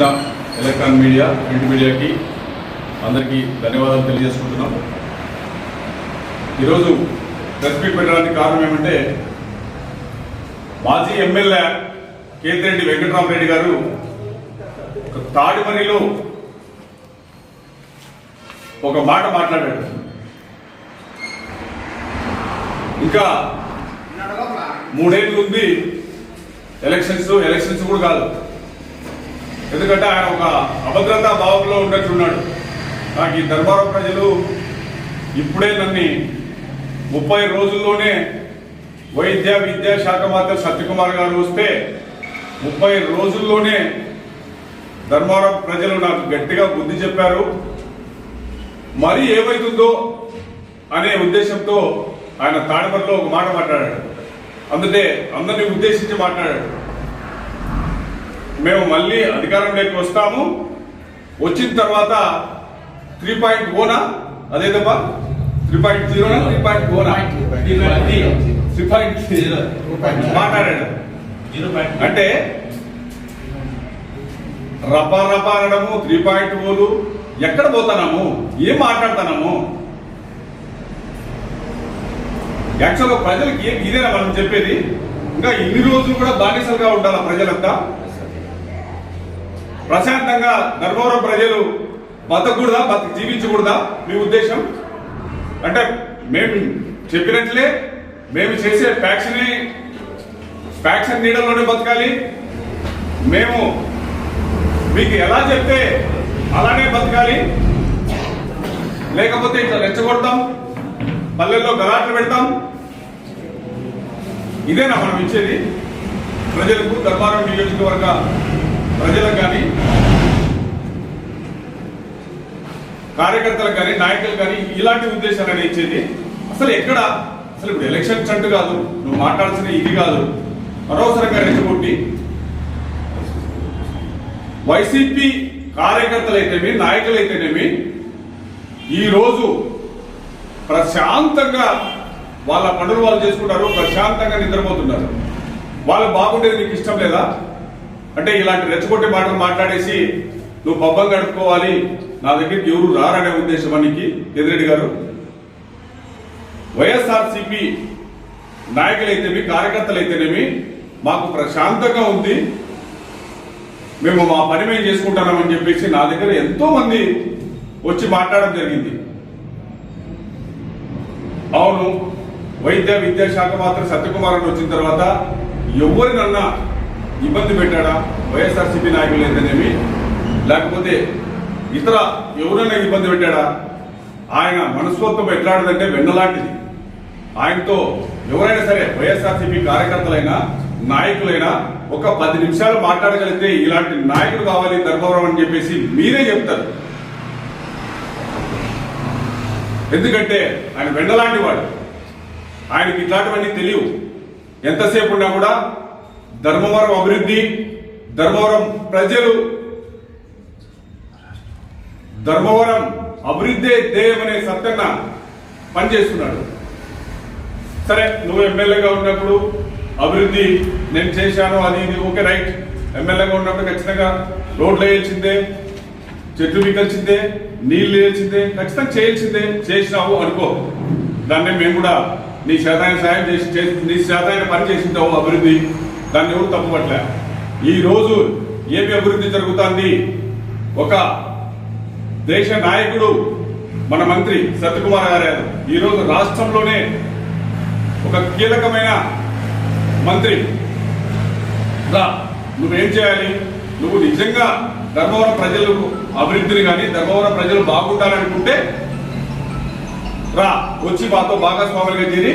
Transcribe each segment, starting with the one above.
వచ్చిన electronic media print మీడియాకి అందరికీ ధన్యవాదాలు తెలియజేసుకుంటున్నాం. ఈరోజు ప్రెస్ మీట్ పెట్టడానికి కారణం ఏమంటే మాజీ ఎమ్మెల్యే కేతిరెడ్డి వెంకటరామరెడ్డి గారు ఒక తాడిమరిలో ఒక మాట మాట్లాడాడు. ఇంకా మూడేళ్ళు ఉంది ఎలక్షన్స్ ఎలక్షన్స్ కూడా కాదు. ఎందుకంటే ఆయన ఒక అభద్రతా భావంలో ఉన్నట్లున్నాడు. నాకు ఈ దర్బారం ప్రజలు ఇప్పుడే నన్ను ముప్పై రోజుల్లోనే వైద్య విద్యా శాఖ మంత్రి సత్యకుమార్ గారు వస్తే ముప్పై రోజుల్లోనే ధర్మారం ప్రజలు నాకు గట్టిగా బుద్ధి చెప్పారు. మరి ఏమవుతుందో అనే ఉద్దేశంతో ఆయన తాడిమర్లో ఒక మాట మాట్లాడాడు. అందుకే అందరినీ ఉద్దేశించి మాట్లాడాడు. మేము మళ్ళీ అధికారంలోకి వస్తాము. వచ్చిన తర్వాత త్రీ పాయింట్ ఓనా అదే తప్ప? త్రీ పాయింట్ జీరోనా త్రీ పాయింట్ ఓనా త్రీ పాయింట్ మాట్లాడాడు. అంటే రపా రపా అనడము త్రీ పాయింట్ ఓలు ఎక్కడ పోతున్నాము? ఏం మాట్లాడుతున్నాము? యాక్చువల్గా ప్రజలకి ఏం ఇదేనా మనం చెప్పేది. ఇంకా ఇన్ని రోజులు కూడా బానిసలుగా ఉండాలా ప్రజలంతా? ప్రశాంతంగా ధర్మవరం ప్రజలు బతకూడదా? బతక జీవించకూడదా? మీ ఉద్దేశం? అంటే మేము చెప్పినట్లే మేము చేసే ఫ్యాక్షన్ ఫ్యాక్షన్ నీడల్లోనే బతకాలి. మేము మీకు ఎలా చెప్తే అలానే బతకాలి. లేకపోతే ఇట్లా రెచ్చగొడతాం. పల్లెల్లో గలాట్లు పెడతాం. ఇదేనా మనం ఇచ్చేది? ప్రజలకు ధర్మారం నియోజకవర్గ ప్రజలకు కానీ కార్యకర్తలకు కానీ నాయకులకు కానీ ఇలాంటి ఉద్దేశాలని ఇచ్చేది. అసలు ఎక్కడ? అసలు ఇప్పుడు ఎలక్షన్ చంట్ కాదు నువ్వు మాట్లాడాల్సిన ఇది కాదు. అనవసరంగా రెచ్చగొట్టి వైసీపీ కార్యకర్తలైతేమి నాయకులైతేనేమి ఈరోజు ప్రశాంతంగా వాళ్ళ పనులు వాళ్ళు చేసుకుంటారు ప్రశాంతంగా నిద్రపోతున్నారు. వాళ్ళు బాగుండేది నీకు ఇష్టం లేదా? అంటే ఇలాంటి రెచ్చగొట్టే మాటలు మాట్లాడేసి నువ్వు పబ్బం గడుపుకోవాలి నా దగ్గరికి ఎవరు రారనే ఉద్దేశం అనికి ఎదిరెడ్డి గారు? వైఎస్ఆర్సిపి నాయకులైతేమి కార్యకర్తలైతేనేమి మాకు ప్రశాంతంగా ఉంది. మేము మా పని మేము చేసుకుంటున్నామని చెప్పేసి నా దగ్గర ఎంతో మంది వచ్చి మాట్లాడడం జరిగింది. అవును వైద్య విద్యాశాఖ మాత్రం సత్యకుమార్ అని వచ్చిన తర్వాత ఎవరినన్నా ఇబ్బంది పెట్టాడా? వైఎస్ఆర్సీపీ నాయకులు అయితేనేమి లేకపోతే ఇతర ఎవరైనా ఇబ్బంది పెట్టాడా? ఆయన మనస్తత్వం ఎట్లాంటిదంటే వెన్నలాంటిది. ఆయనతో ఎవరైనా సరే వైఎస్ఆర్సీపీ కార్యకర్తలైనా నాయకులైనా ఒక పది నిమిషాలు మాట్లాడగలిగితే ఇలాంటి నాయకులు కావాలి ధర్మవరం అని చెప్పేసి మీరే చెప్తారు. ఎందుకంటే ఆయన వెన్నలాంటి వాడు. ఆయనకి ఇట్లాంటివన్నీ తెలియవు. ఎంతసేపు ఉన్నా కూడా ధర్మవరం అభివృద్ధి ధర్మవరం ప్రజలు ధర్మవరం అభివృద్ధి దేవనే సత్తన్న సత్యన్న పనిచేస్తున్నాడు సరే నువ్వు ఎమ్మెల్యేగా ఉన్నప్పుడు అభివృద్ధి నేను చేశాను అది ఇది ఓకే రైట్. ఎమ్మెల్యేగా ఉన్నప్పుడు ఖచ్చితంగా రోడ్లు వేయాల్సిందే చెట్లు పీకాల్సిందే నీళ్ళు వేయాల్సిందే ఖచ్చితంగా చేయాల్సిందే. చేసినావు అనుకో దాన్ని మేము కూడా నీ శాతాయన సాయం చేసి నీ శాతాయన పని చేసింటావు అభివృద్ధి. దాన్ని ఎవరు తప్పుపట్లే? ఈ రోజు ఏమి అభివృద్ధి జరుగుతుంది. ఒక దేశ నాయకుడు మన మంత్రి సత్యకుమార్ గారు ఈ రోజు రాష్ట్రంలోనే ఒక కీలకమైన మంత్రి. రా నువ్వేం చేయాలి? నువ్వు నిజంగా ధర్మవరం ప్రజలకు అభివృద్ధిని కానీ ధర్మవరం ప్రజలు బాగుండాలనుకుంటే రా వచ్చి మాతో భాగస్వాములుగా చేరి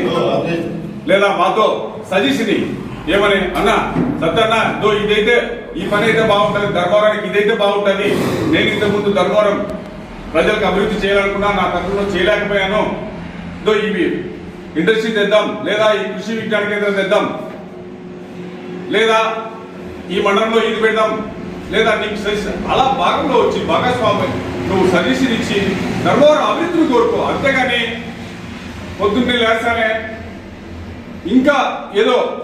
లేదా మాతో సజెషన్ ఏమని? అన్న సత్యన్న దో ఇదైతే ఈ పని అయితే బాగుంటుంది ధర్మవరానికి ఇదైతే బాగుంటుంది. నేను ఇంతకు ముందు ధర్మవరం ప్రజలకు అభివృద్ధి చేయాలనుకున్నా నా తరఫున చేయలేకపోయాను. దో ఇవి. ఇండస్ట్రీ తెద్దాం లేదా ఈ కృషి విజ్ఞాన కేంద్రం తెద్దాం. లేదా ఈ మండలంలో ఇది పెడదాం. లేదా నీకు సజెషన్ అలా భాగంలో వచ్చి భాగస్వామి నువ్వు సజెషన్ ఇచ్చి ధర్మవరం అభివృద్ధిని కోరుకో. అంతేగాని పొద్దున్నే లేస్తానే ఇంకా ఏదో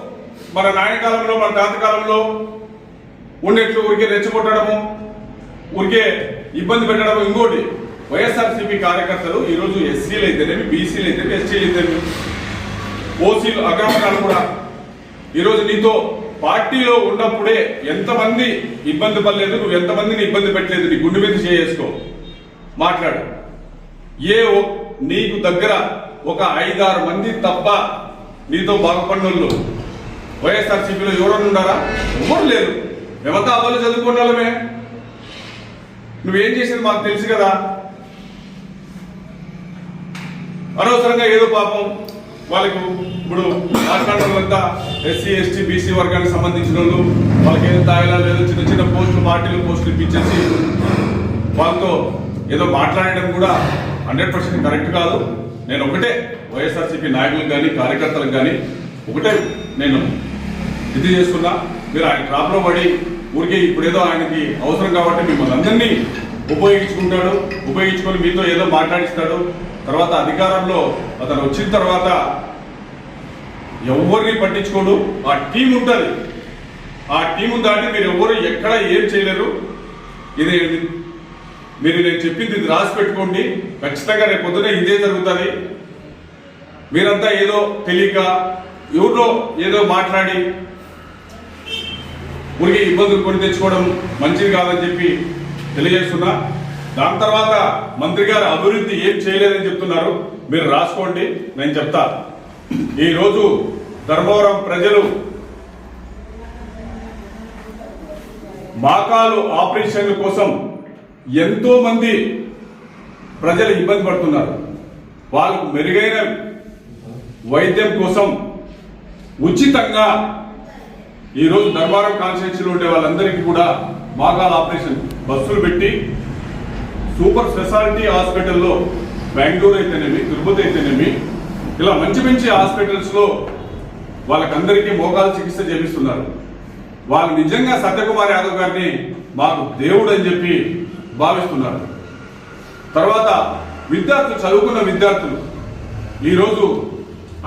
మన నాయనకాలంలో మన తాత కాలంలో ఉన్నట్లు ఊరికే రెచ్చగొట్టడము ఊరికే ఇబ్బంది పెట్టడము. ఇంకోటి వైఎస్ఆర్సీపీ కార్యకర్తలు ఈరోజు ఎస్సీలు అయితేనేమి బీసీలు అయితేనేమి ఎస్టీలు అయితేనేమి ఓసీలు అగ్రవర్ణాలు కూడా ఈరోజు నీతో పార్టీలో ఉన్నప్పుడే ఎంతమంది ఇబ్బంది పడలేదు నువ్వు ఎంతమందిని ఇబ్బంది పెట్టలేదు నీ గుండె మీద చేసుకో. మాట్లాడు. ఏ నీకు దగ్గర ఒక ఐదారు మంది తప్ప నీతో బాగుపడినోళ్ళు వైఎస్ఆర్సీపీలో ఎవరన్నా ఉండారా? ఎవరు లేరు. మేమంతా అవ్వాలి చదువుకున్న వాళ్ళమే. నువ్వేం చేసింది మాకు తెలుసు కదా. అనవసరంగా ఏదో పాపం వాళ్ళకు ఇప్పుడు మాట్లాడాలంతా ఎస్సీ ఎస్టీ బీసీ వర్గానికి సంబంధించిన వాళ్ళు వాళ్ళకి ఏదో తాగేలా లేదో చిన్న చిన్న పోస్టులు పార్టీలు పోస్టులు ఇప్పించేసి వాళ్ళతో ఏదో మాట్లాడడం కూడా హండ్రెడ్ పర్సెంట్ కరెక్ట్ కాదు. నేను ఒకటే వైఎస్ఆర్సీపీ నాయకులకు కానీ కార్యకర్తలకు కానీ ఒకటే నేను ఇది చేసుకున్నా మీరు ఆయన ట్రాప్లో పడి ఊరికే ఇప్పుడేదో ఆయనకి అవసరం కాబట్టి మిమ్మల్ని అందరినీ ఉపయోగించుకుంటాడు. ఉపయోగించుకొని మీతో ఏదో మాట్లాడిస్తాడు. తర్వాత అధికారంలో అతను వచ్చిన తర్వాత ఎవరిని పట్టించుకోడు. ఆ టీం ఉంటుంది. ఆ టీం దాటి మీరు ఎవరు ఎక్కడ ఏం చేయలేరు. ఇది మీరు నేను చెప్పింది ఇది రాసి పెట్టుకోండి. ఖచ్చితంగా రేపు పొద్దునే ఇదే జరుగుతుంది. మీరంతా ఏదో తెలియక ఎవరో ఏదో మాట్లాడి ఊరికి ఇబ్బందులు కొని తెచ్చుకోవడం మంచిది కాదని చెప్పి తెలియజేస్తున్నా. దాని తర్వాత మంత్రి గారు అభివృద్ధి ఏం చేయలేదని చెప్తున్నారు. మీరు రాసుకోండి నేను చెప్తా. ఈరోజు ధర్మవరం ప్రజలు మాకాలు ఆపరేషన్ల కోసం ఎంతో మంది ప్రజలు ఇబ్బంది పడుతున్నారు. వాళ్ళకు మెరుగైన వైద్యం కోసం ఉచితంగా ఈరోజు ధర్మారం కాన్స్టిట్యూన్సీలో ఉండే వాళ్ళందరికీ కూడా మాగాల ఆపరేషన్ బస్సులు పెట్టి సూపర్ స్పెషాలిటీ హాస్పిటల్లో బెంగళూరు అయితేనేమి తిరుపతి అయితేనేమి ఇలా మంచి మంచి హాస్పిటల్స్లో వాళ్ళకందరికీ మోకాలు చికిత్స చేపిస్తున్నారు. వాళ్ళు నిజంగా సత్యకుమార్ యాదవ్ గారిని మాకు దేవుడు అని చెప్పి భావిస్తున్నారు. తర్వాత విద్యార్థులు చదువుకున్న విద్యార్థులు ఈరోజు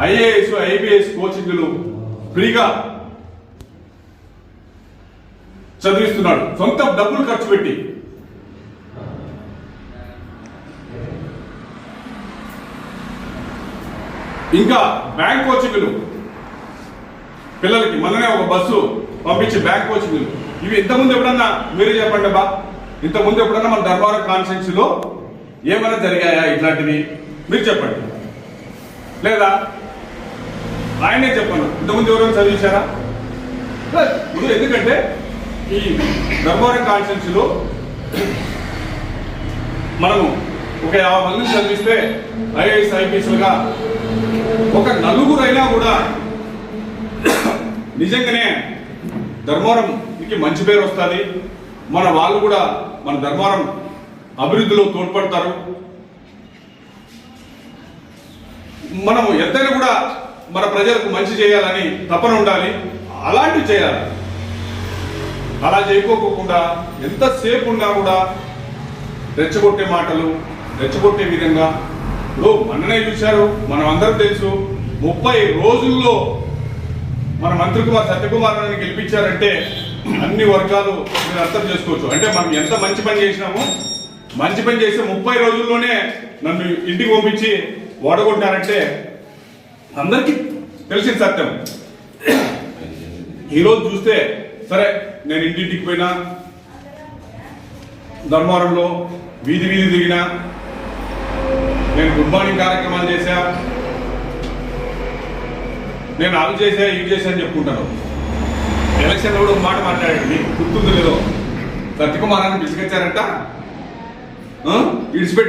ఐఏఎస్ ఐబిఎస్ కోచింగ్లు ఫ్రీగా చదివిస్తున్నాడు. సొంత డబ్బులు ఖర్చు పెట్టి. ఇంకా బ్యాంక్ కోచింగ్లు పిల్లలకి మననే ఒక బస్సు పంపించి బ్యాంక్ కోచింగ్లు ఇవి ఇంతకుముందు ఎప్పుడన్నా మీరే చెప్పండి బా ఇంతకుముందు ఎప్పుడన్నా మన దర్బార్ కాన్స్టిట్యూన్సీలో ఏమైనా జరిగాయా ఇట్లాంటివి? మీరు చెప్పండి. లేదా? ఆయనే చెప్పండి. ఇంతకుముందు ఎవరైనా చదివించారా? ఇప్పుడు ఎందుకంటే ఈ ధర్మవరం కాన్స్టిట్యూన్సీలో మనము ఒక యాభై మందిని చదివిస్తే ఐఏఎస్ ఐపీఎస్లుగా ఒక నలుగురైనా కూడా నిజంగానే ధర్మవరంకి మంచి పేరు వస్తుంది. మన వాళ్ళు కూడా మన ధర్మవరం అభివృద్ధిలో తోడ్పడతారు. మనము ఎంతైనా కూడా మన ప్రజలకు మంచి చేయాలని తపన ఉండాలి. అలాంటివి చేయాలి. అలా చేయకోకుండా ఎంతసేపు ఉన్నా కూడా రెచ్చగొట్టే మాటలు రెచ్చగొట్టే విధంగా. ఇప్పుడు మొన్ననే చూశారు మనం అందరం తెలుసు ముప్పై రోజుల్లో మన మంత్రి కుమార్ సత్యకుమార్ గారిని గెలిపించారంటే అన్ని వర్గాలు మీరు అర్థం చేసుకోవచ్చు. అంటే మనం ఎంత మంచి పని చేసినామో మంచి పని చేస్తే ముప్పై రోజుల్లోనే నన్ను ఇంటికి పంపించి ఓడగొట్టారంటే అందరికీ తెలిసిన సత్యం. ఈరోజు చూస్తే సరే నేను ఇంటింటికి పోయినా ధర్మవరంలో వీధి వీధి తిరిగినా నేను గుడ్ మార్నింగ్ కార్యక్రమాలు చేశా నేను అవి చేశా ఇవి చేశా అని చెప్పుకుంటాను. ఎలక్షన్ కూడా ఒక మాట మాట్లాడాడు మీకు గుర్తుంది లేదో? సత్యకుమారాన్ని పిలుచుకొచ్చారంట. ఇడిచిపెట్టి